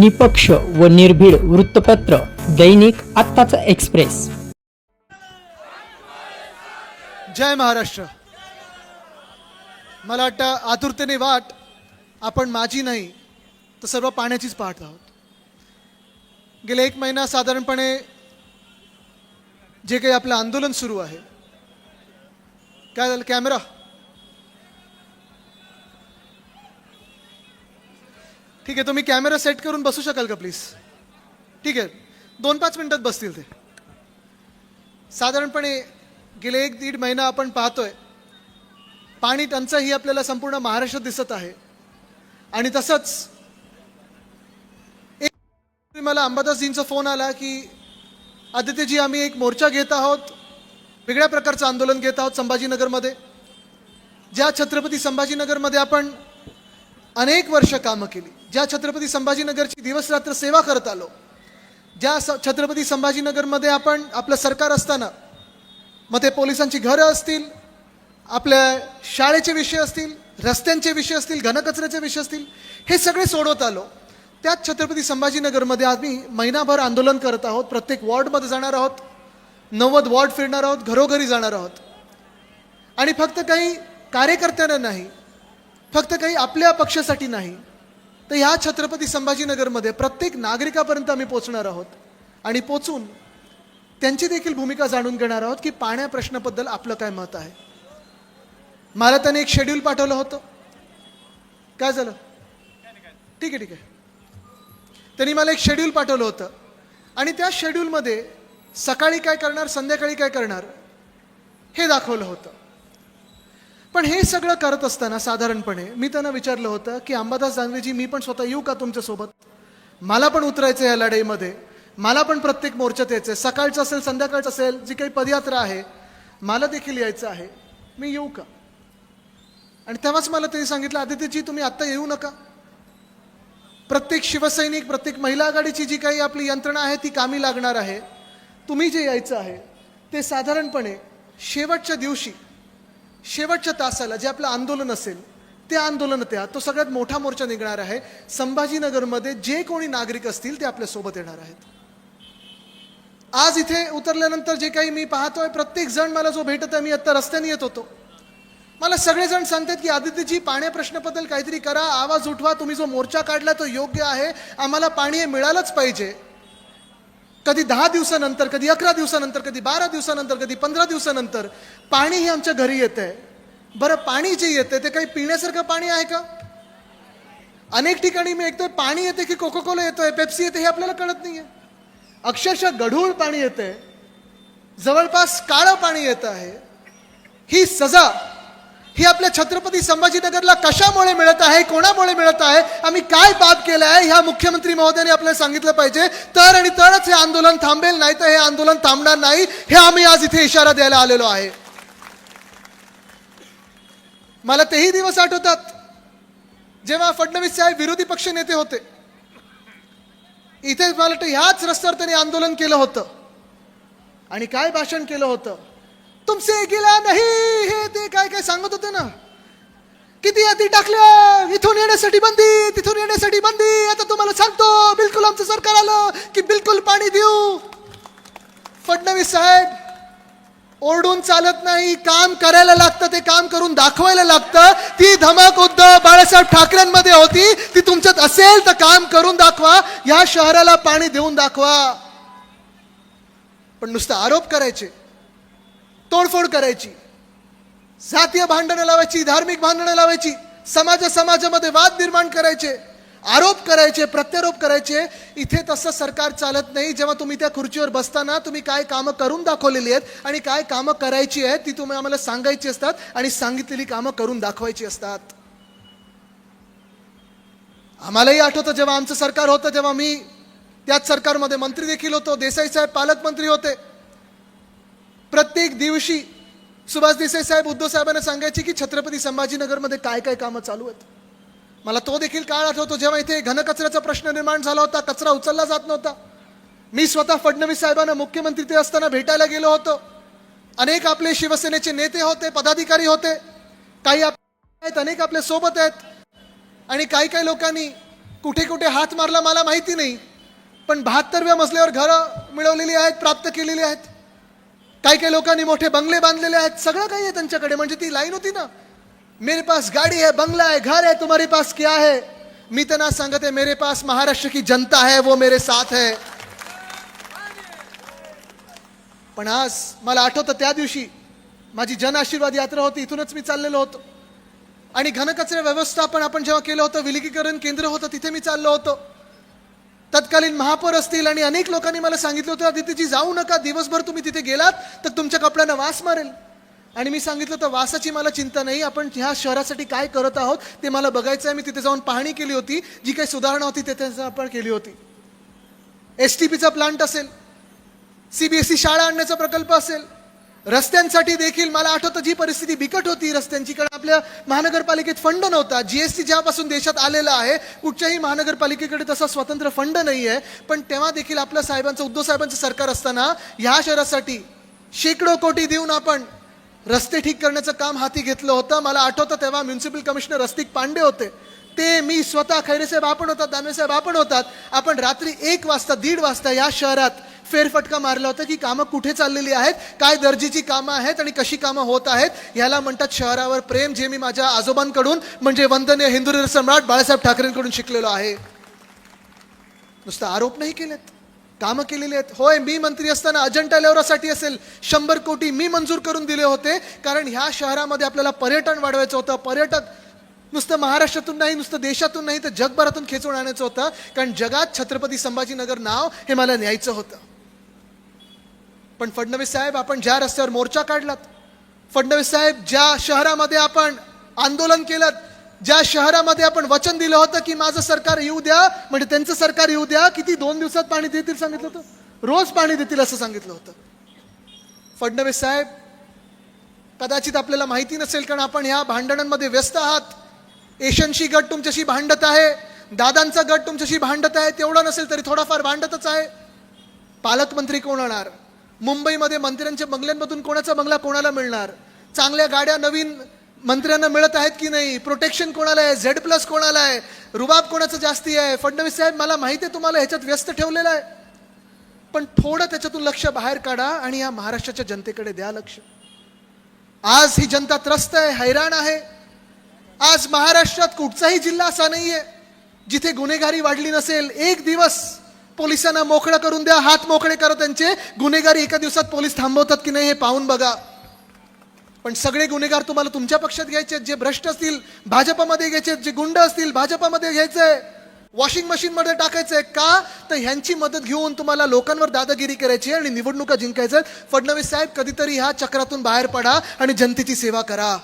निपक्ष व निर्भीड वृत्तपत्र दैनिक आत्ताचा एक्सप्रेस. जय महाराष्ट्र. मला वाटतं आतुरतेने वाट आपण माझी नाही तर सर्व पाण्याचीच पाहत आहोत. गेले एक महिना साधारणपणे जे काही आपलं आंदोलन सुरू आहे काय झालं? कॅमेरा? ठीक आहे तुम्ही कॅमेरा सेट करून बसू शकाल का प्लीज ठीक आहे दोन पाच मिनटात बसतील ते. साधारणपणे गेले एक दीड महिना आपण पाहतोय पाणी टंचाई ही आपल्याला संपूर्ण महाराष्ट्रात दिसत आहे. आणि तसंच एक मला अंबादासजींचा फोन आला की आदित्यजी आम्ही एक मोर्चा घेत आहोत वेगळ्या प्रकारचं आंदोलन घेत आहोत संभाजीनगरमध्ये. ज्या छत्रपती संभाजीनगरमध्ये आपण अनेक वर्ष कामं केली. ज्या छत्रपती संभाजीनगरची दिवसरात्र सेवा करत आलो ज्या स छत्रपती संभाजीनगरमध्ये आपण आपलं सरकार असताना मग ते पोलिसांची घरं असतील आपल्या शाळेचे विषय असतील रस्त्यांचे विषय असतील घनकचऱ्याचे विषय असतील हे सगळे सोडवत आलो. त्याच छत्रपती संभाजीनगरमध्ये आम्ही महिनाभर आंदोलन करत आहोत प्रत्येक वॉर्डमध्ये जाणार आहोत नव्वद वॉर्ड फिरणार आहोत घरोघरी जाणार आहोत. आणि फक्त काही कार्यकर्त्यांना नाही फक्त काही आपल्या पक्षासाठी नाही. तर ह्या छत्रपती संभाजीनगरमध्ये प्रत्येक नागरिकापर्यंत आम्ही पोचणार आहोत. आणि पोचून त्यांची देखील भूमिका जाणून घेणार आहोत की पाण्या प्रश्नाबद्दल आपलं काय मत आहे. मला त्याने एक शेड्यूल पाठवलं होतं. काय झालं? ठीक आहे ठीक आहे. त्यांनी मला एक शेड्यूल पाठवलं होतं. आणि त्या शेड्यूलमध्ये सकाळी काय करणार संध्याकाळी काय करणार हे दाखवलं होतं. पण हे सगळं करत असताना साधारणपणे मी त्यांना विचारलं होतं की अंबादास दानवेजी मी पण स्वतः येऊ का तुमच्यासोबत? मला पण उतरायचं या लढाईमध्ये. मला पण प्रत्येक मोर्चात यायचं आहे. सकाळचं असेल संध्याकाळचं असेल जी काही पदयात्रा आहे मला देखील यायचं आहे. मी येऊ का? आणि तेव्हाच मला त्यांनी सांगितलं आदित्यजी तुम्ही आत्ता येऊ नका. प्रत्येक शिवसैनिक प्रत्येक महिला आघाडीची जी काही आपली यंत्रणा आहे ती कामी लागणार आहे. तुम्ही जे यायचं आहे ते साधारणपणे शेवटच्या दिवशी शेवटच्या तासाला जे आपलं आंदोलन असेल ते आंदोलन त्या तो सगळ्यात मोठा मोर्चा निघणार आहे. संभाजीनगरमध्ये जे कोणी नागरिक असतील ते आपल्यासोबत येणार आहेत. आज इथे उतरल्यानंतर जे काही मी पाहतोय प्रत्येक जण मला जो भेटत आहे मी आता रस्त्याने येत होतो. मला सगळेजण सांगतात की आदित्यजी पाण्या प्रश्नाबद्दल काहीतरी करा. आवाज उठवा. तुम्ही जो मोर्चा काढला तो योग्य आहे. आम्हाला पाणी हे मिळालंच पाहिजे. कधी दहा दिवसानंतर कधी अकरा दिवसानंतर कधी बारा दिवसानंतर कधी पंधरा दिवसानंतर पाणी हे आमच्या घरी येत. आहे बरं पाणी जे येतं ते काही पिण्यासारखं पाणी आहे का? अनेक ठिकाणी मी ऐकतोय पाणी येते की कोको कोला येतोय पेप्सी येते हे आपल्याला कळत नाहीये. अक्षरशः गढूळ पाणी येते. जवळपास काळं पाणी येत आहे. ही सजा ही आपल्या छत्रपती संभाजीनगरला कशामुळे मिळत आहे कोणामुळे मिळत आहे आम्ही काय पाप केलं आहे ह्या मुख्यमंत्री महोदयाने आपल्याला सांगितलं पाहिजे. तर आणि तरच हे आंदोलन थांबेल नाही तर हे आंदोलन थांबणार नाही हे आम्ही आज इथे इशारा द्यायला आलेलो आहे. मला तेही दिवस आठवतात जेव्हा फडणवीस साहेब विरोधी पक्ष नेते होते. इथे मला वाटतं ह्याच रस्त्यावर त्यांनी आंदोलन केलं होतं. आणि काय भाषण केलं होतं? तुमसे गेला नाही. हे ते काय काय सांगत होते ना? किती यादी टाकल्या. इथून येण्यासाठी बंदी तिथून येण्यासाठी बंदी. आता तुम्हाला सांगतो बिलकुल आमचं सरकार आलं की बिलकुल पाणी देऊ. फडणवीस साहेब ओरडून चालत नाही. काम करायला लागतं ते काम करून दाखवायला लागतं. ती धमक उद्धव बाळासाहेब ठाकरेंमध्ये होती. ती तुमच्यात असेल तर काम करून दाखवा. या शहराला पाणी देऊन दाखवा. पण नुसतं आरोप करायचे. तोडफोड करायची. जातीय भांडणं लावायची धार्मिक भांडणं लावायची समाज समाजामध्ये वाद निर्माण करायचे आरोप करायचे प्रत्यारोप करायचे. इथे तसं सरकार चालत नाही. जेव्हा तुम्ही त्या खुर्चीवर बसताना तुम्ही काय कामं करून दाखवलेली आहेत आणि काय कामं करायची आहेत ती तुम्ही आम्हाला सांगायची असतात आणि सांगितलेली कामं करून दाखवायची असतात. आम्हालाही आठवतं जेव्हा आमचं सरकार होतं तेव्हा मी त्याच सरकारमध्ये मंत्री देखील होतो देसाई साहेब पालकमंत्री होते. प्रत्येक दिवशी सुभाष देसाई साहेब उद्धव साहेबांना सांगायचे की छत्रपती संभाजीनगरमध्ये काय काय कामं चालू आहेत? मला तो देखील काळ आठवतो जेव्हा इथे घनकचऱ्याचा प्रश्न निर्माण झाला होता कचरा उचलला जात नव्हता. मी स्वतः फडणवीस साहेबांना मुख्यमंत्री ते असताना भेटायला गेलो होतो. अनेक आपले शिवसेनेचे नेते होते पदाधिकारी होते. काही आहेत अनेक आपल्यासोबत आहेत. आणि काही काही लोकांनी कुठे कुठे हात मारला मला माहिती नाही. पण बहात्तरव्या मजल्यावर घरं मिळवलेली आहेत प्राप्त केलेली आहेत. काही काही लोकांनी मोठे बंगले बांधलेले आहेत. सगळं काही आहे त्यांच्याकडे. म्हणजे ती लाईन होती ना. मेरे पास गाडी है बंगला है घर है तुम्हारे पास क्या है? मी त्यांना सांगत आहे मेरे पास महाराष्ट्र की जनता है वो मेरे साथ है. पण आज मला आठवतं त्या दिवशी माझी जन आशीर्वाद यात्रा होती इथूनच मी चाललेलो होतो. आणि घनकचरा व्यवस्थापन आपण जेव्हा केलं होतं विलगीकरण केंद्र होतं तिथे मी चाललो होतो. तत्कालीन महापौर असतील आणि अनेक लोकांनी मला सांगितलं होतं आदित्यजी जाऊ नका. दिवसभर तुम्ही तिथे गेलात तर तुमच्या कपड्यांना वास मारेल. आणि मी सांगितलं तर वासाची मला चिंता नाही. आपण ह्या शहरासाठी काय करत आहोत ते मला बघायचं आहे मी तिथे जाऊन पाहणी केली होती. जी काही सुधारणा होती तिथे आपण केली होती. एस टी पीचा प्लांट असेल. सीबीएसई शाळा आणण्याचा प्रकल्प असेल. रस्त्यांसाठी देखील मला आठवतं जी परिस्थिती बिकट होती रस्त्यांची कारण आपल्या महानगरपालिकेत फंड नव्हता. जीएसटी ज्यापासून देशात आलेला आहे कुठच्याही महानगरपालिकेकडे तसा स्वतंत्र फंड नाही आहे पण तेव्हा देखील आपल्या साहेबांचं उद्धव साहेबांचं सरकार असताना ह्या शहरासाठी शेकडो कोटी देऊन आपण रस्ते ठीक करण्याचं काम हाती घेतलं होतं. मला आठवतं तेव्हा म्युन्सिपल कमिशनर रस्तिक पांडे होते. ते मी स्वतः खैरेसाहेब आपण होतात दानवेसाहेब आपण होतात. आपण रात्री एक वाजता दीड वाजता या शहरात फेरफटका मारला होता की कामं कुठे चाललेली आहेत काय दर्जेची कामं आहेत आणि कशी कामं होत आहेत ह्याला म्हणतात शहरावर प्रेम जे मी माझ्या आजोबांकडून म्हणजे वंदनीय हिंदू सम्राट बाळासाहेब ठाकरेंकडून शिकलेलो आहे. नुसतं आरोप नाही केलेत कामं केलेली आहेत. होय मी मंत्री असताना अजंठा लेवरासाठी असेल शंभर कोटी मी मंजूर करून दिले होते कारण ह्या शहरामध्ये आपल्याला पर्यटन वाढवायचं होतं पर्यटक नुसतं महाराष्ट्रातून नाही नुसतं देशातून नाही तर जगभरातून खेचून आणायचं होतं कारण जगात छत्रपती संभाजीनगर नाव हे मला न्यायचं होतं. पण फडणवीस साहेब आपण ज्या रस्त्यावर मोर्चा काढलात फडणवीस साहेब ज्या शहरामध्ये आपण आंदोलन केलं ज्या शहरामध्ये आपण वचन दिलं होतं की माझं सरकार येऊ द्या म्हणजे त्यांचं सरकार येऊ द्या किती दोन दिवसात पाणी देतील सांगितलं होतं? रोज पाणी देतील असं सांगितलं होतं. फडणवीस साहेब कदाचित आपल्याला माहिती नसेल कारण आपण ह्या भांडणांमध्ये व्यस्त आहात. एशनशी गट तुमच्याशी भांडत आहे दादांचा गट तुमच्याशी भांडत आहे तेवढं नसेल तरी थोडाफार भांडतच आहे. पालकमंत्री कोण होणार? मुंबईमध्ये मंत्र्यांच्या बंगल्यांमधून कोणाचा बंगला कोणाला मिळणार? चांगल्या गाड्या नवीन मंत्र्यांना मिळत आहेत की नाही? प्रोटेक्शन कोणाला आहे? झेड प्लस कोणाला आहे? रुबाब कोणाचं जास्ती आहे? फडणवीस साहेब मला माहिती आहे तुम्हाला ह्याच्यात व्यस्त ठेवलेलं आहे. पण थोडं त्याच्यातून लक्ष बाहेर काढा आणि या महाराष्ट्राच्या जनतेकडे द्या लक्ष. आज ही जनता त्रस्त आहे हैराण आहे. आज महाराष्ट्रात कुठचाही जिल्हा असा नाहीये जिथे गुन्हेगारी वाढली नसेल. एक दिवस पोलिसांना मोकळं करून द्या हात मोकळे करा त्यांचे. गुन्हेगारी एका दिवसात पोलीस थांबवतात की नाही हे पाहून बघा. पण सगळे गुन्हेगार तुम्हाला तुमच्या पक्षात घ्यायचे आहेत, जे भ्रष्ट असतील भाजपामध्ये घ्यायचे आहेत, जे गुंड असतील भाजपामध्ये घ्यायचंय वॉशिंग मशीनमध्ये टाकायचंय का? तर ह्यांची मदत घेऊन तुम्हाला लोकांवर दादागिरी करायची आहे आणि निवडणुका जिंकायच्या फडणवीस साहेब कधीतरी ह्या चक्रातून बाहेर पडा आणि जनतेची सेवा करा.